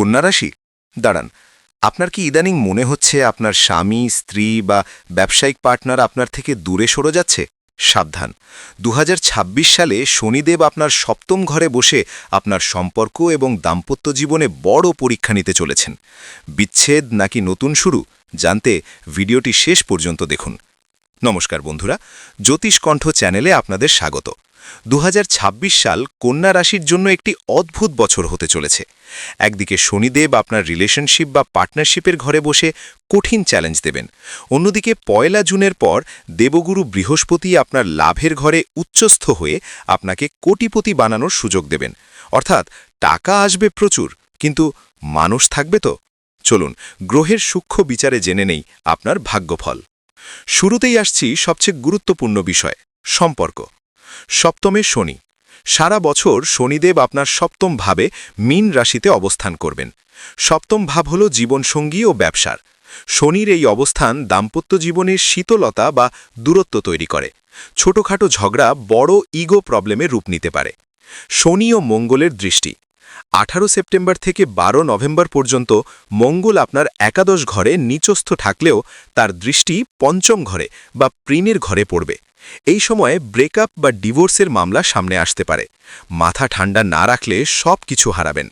কন্যা রাশি? দাঁড়ান, আপনার কি ইদানিং মনে হচ্ছে আপনার স্বামী, স্ত্রী বা ব্যবসায়িক পার্টনার আপনার থেকে দূরে সরে যাচ্ছে? সাবধান দু হাজার ছাব্বিশ সালে শনিদেব আপনার সপ্তম ঘরে বসে আপনার সম্পর্ক এবং দাম্পত্য জীবনে বড় পরীক্ষা নিতে চলেছেন। বিচ্ছেদ নাকি নতুন শুরু? জানতে ভিডিওটি শেষ পর্যন্ত দেখুন। নমস্কার বন্ধুরা, জ্যোতিষকণ্ঠ চ্যানেলে আপনাদের স্বাগত। দু হাজার ছাব্বিশ সাল কন্যা রাশির জন্য একটি অদ্ভুত বছর হতে চলেছে। একদিকে শনিদেব আপনার রিলেশনশিপ বা পার্টনারশিপের ঘরে বসে কঠিন চ্যালেঞ্জ দেবেন। অন্যদিকে পয়লা জুনের পর দেবগুরু বৃহস্পতি আপনার লাভের ঘরে উচ্চস্থ হয়ে আপনাকে কোটিপতি বানানোর সুযোগ দেবেন। অর্থাৎ টাকা আসবে প্রচুর, কিন্তু মানুষ থাকবে তো? চলুন, গ্রহের সূক্ষ্ম বিচারে জেনে নেই আপনার ভাগ্যফল। শুরুতেই আসছি সবচেয়ে গুরুত্বপূর্ণ বিষয়, সম্পর্ক। সপ্তমে শনি। সারা বছর শনিদেব আপনার সপ্তম ভাবে মীন রাশিতে অবস্থান করবেন। সপ্তম ভাব হল জীবনসঙ্গী ও ব্যবসার। শনির এই অবস্থান দাম্পত্য জীবনের শীতলতা বা দূরত্ব তৈরি করে। ছোটখাটো ঝগড়া বড় ইগো প্রবলেমে রূপ নিতে পারে। শনি ও মঙ্গলের দৃষ্টি। আঠারো সেপ্টেম্বর থেকে বারো নভেম্বর পর্যন্ত মঙ্গল আপনার একাদশ ঘরে নিচস্থ থাকলেও তার দৃষ্টি পঞ্চম ঘরে বা প্রিনের ঘরে পড়বে। এই সময়ে ব্রেকআপ বা ডিভোর্সের মামলা সামনে আসতে পারে। মাথা ঠান্ডা না রাখলে সব কিছু হারাবেন।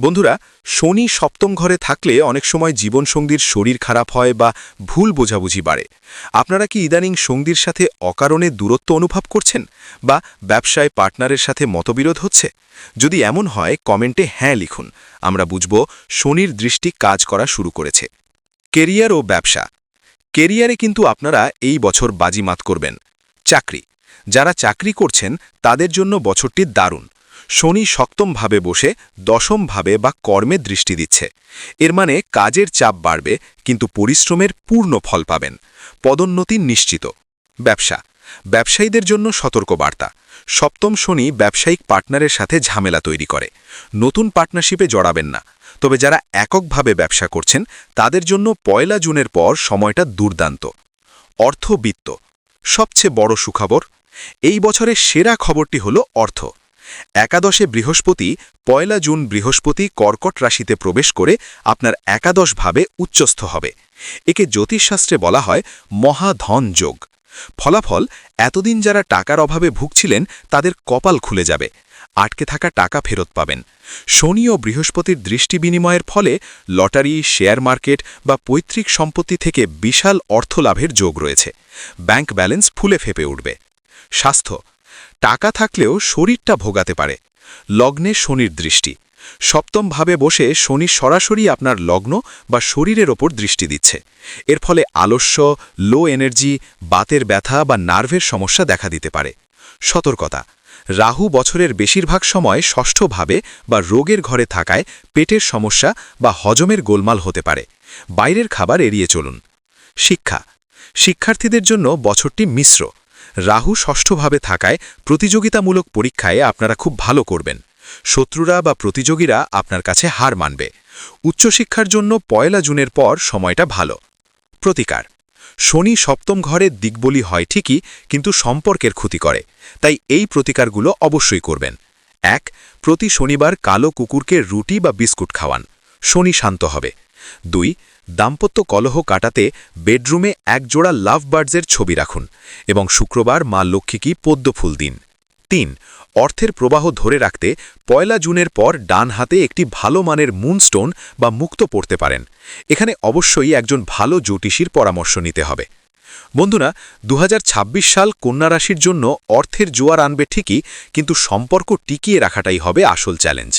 বন্ধুরা, শনি সপ্তম ঘরে থাকলে অনেক সময় জীবনসঙ্গীর শরীর খারাপ হয় বা ভুল বোঝাবুঝি বাড়ে। আপনারা কি ইদানিং সঙ্গীর সাথে অকারণে দূরত্ব অনুভব করছেন? বা ব্যবসায় পার্টনারের সাথে মতবিরোধ হচ্ছে? যদি এমন হয়, কমেন্টে হ্যাঁ লিখুন। আমরা বুঝব শনির দৃষ্টি কাজ করা শুরু করেছে। কেরিয়ার ও ব্যবসা। কেরিয়ারে কিন্তু আপনারা এই বছর বাজিমাত করবেন। চাকরি। যারা চাকরি করছেন, তাদের জন্য বছরটি দারুণ। শনি সপ্তমভাবে বসে, দশমভাবে বা কর্মে দৃষ্টি দিচ্ছে। এর মানে কাজের চাপ বাড়বে, কিন্তু পরিশ্রমের পূর্ণ ফল পাবেন। পদোন্নতি নিশ্চিত। ব্যবসা। ব্যবসায়ীদের জন্য সতর্কবার্তা। সপ্তম শনি ব্যবসায়িক পার্টনারের সাথে ঝামেলা তৈরি করে। নতুন পার্টনারশিপে জড়াবেন না। তবে যারা এককভাবে ব্যবসা করছেন, তাদের জন্য পয়লা জুনের পর সময়টা দুর্দান্ত। অর্থবিত্ত। সবচেয়ে বড় সুখবর, এই বছরের সেরা খবরটি হল অর্থ। একাদশে বৃহস্পতি, পয়লা জুন বৃহস্পতি কর্কট রাশিতে প্রবেশ করে আপনার একাদশভাবে উচ্চস্থ হবে। একে জ্যোতিষশাস্ত্রে বলা হয় মহাধন যোগ। ফলাফল, এতদিন যারা টাকার অভাবে ভুগছিলেন, তাদের কপাল খুলে যাবে। আটকে থাকা টাকা ফেরত পাবেন। শনি ও বৃহস্পতির দৃষ্টি বিনিময়ের ফলে লটারি, শেয়ার মার্কেট বা পৈতৃক সম্পত্তি থেকে বিশাল অর্থ লাভের যোগ রয়েছে। ব্যাংক ব্যালেন্স ফুলে ফেপে উঠবে। স্বাস্থ্য, টাকা থাকলেও শরীরটা ভোগাতে পারে। লগ্নে শনির দৃষ্টি। সপ্তমভাবে বসে শনি সরাসরি আপনার লগ্ন বা শরীরের ওপর দৃষ্টি দিচ্ছে। এর ফলে আলস্য লো এনার্জি বাতের ব্যথা বা নার্ভের সমস্যা দেখা দিতে পারে। সতর্কতা, রাহু বছরের বেশিরভাগ সময় ষষ্ঠভাবে বা রোগের ঘরে থাকায় পেটের সমস্যা বা হজমের গোলমাল হতে পারে। বাইরের খাবার এড়িয়ে চলুন। শিক্ষা, শিক্ষার্থীদের জন্য বছরটি মিশ্র। রাহু ষষ্ঠভাবে থাকায় প্রতিযোগিতামূলক পরীক্ষায় আপনারা খুব ভালো করবেন। শত্রুরা বা প্রতিযোগীরা আপনার কাছে হার মানবে। উচ্চশিক্ষার জন্য পয়লা জুনের পর সময়টা ভালো। প্রতিকার। শনি সপ্তম ঘরে দিকবলি হয় ঠিকই, কিন্তু সম্পর্কের ক্ষতি করে। তাই এই প্রতিকারগুলো অবশ্যই করবেন। এক, প্রতি শনিবার কালো কুকুরকে রুটি বা বিস্কুট খাওয়ান। শনি শান্ত হবে। দুই, দাম্পত্য কলহ কাটাতে বেডরুমে একজোড়া লাভ বার্ডসের ছবি রাখুন এবং শুক্রবার মা লক্ষ্মীকে পদ্ম ফুল দিন। তিন, অর্থের প্রবাহ ধরে রাখতে পয়লা জুনের পর ডান হাতে একটি ভালো মানের মুনস্টোন বা মুক্ত পড়তে পারেন। এখানে অবশ্যই একজন ভালো জ্যোতিষীর পরামর্শ নিতে হবে। বন্ধুরা দু হাজার ছাব্বিশ সাল কন্যা রাশির জন্য অর্থের জোয়ার আনবে ঠিকই, কিন্তু সম্পর্ক টিকিয়ে রাখাটাই হবে আসল চ্যালেঞ্জ।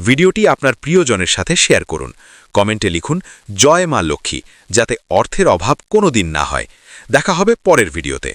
ভিডিওটি আপনার প্রিয়জনের সাথে শেয়ার করুন। কমেন্টে লিখুন, জয় মা লক্ষ্মী যাতে অর্থের অভাব কোনো দিন না হয়। দেখা হবে পরের ভিডিওতে।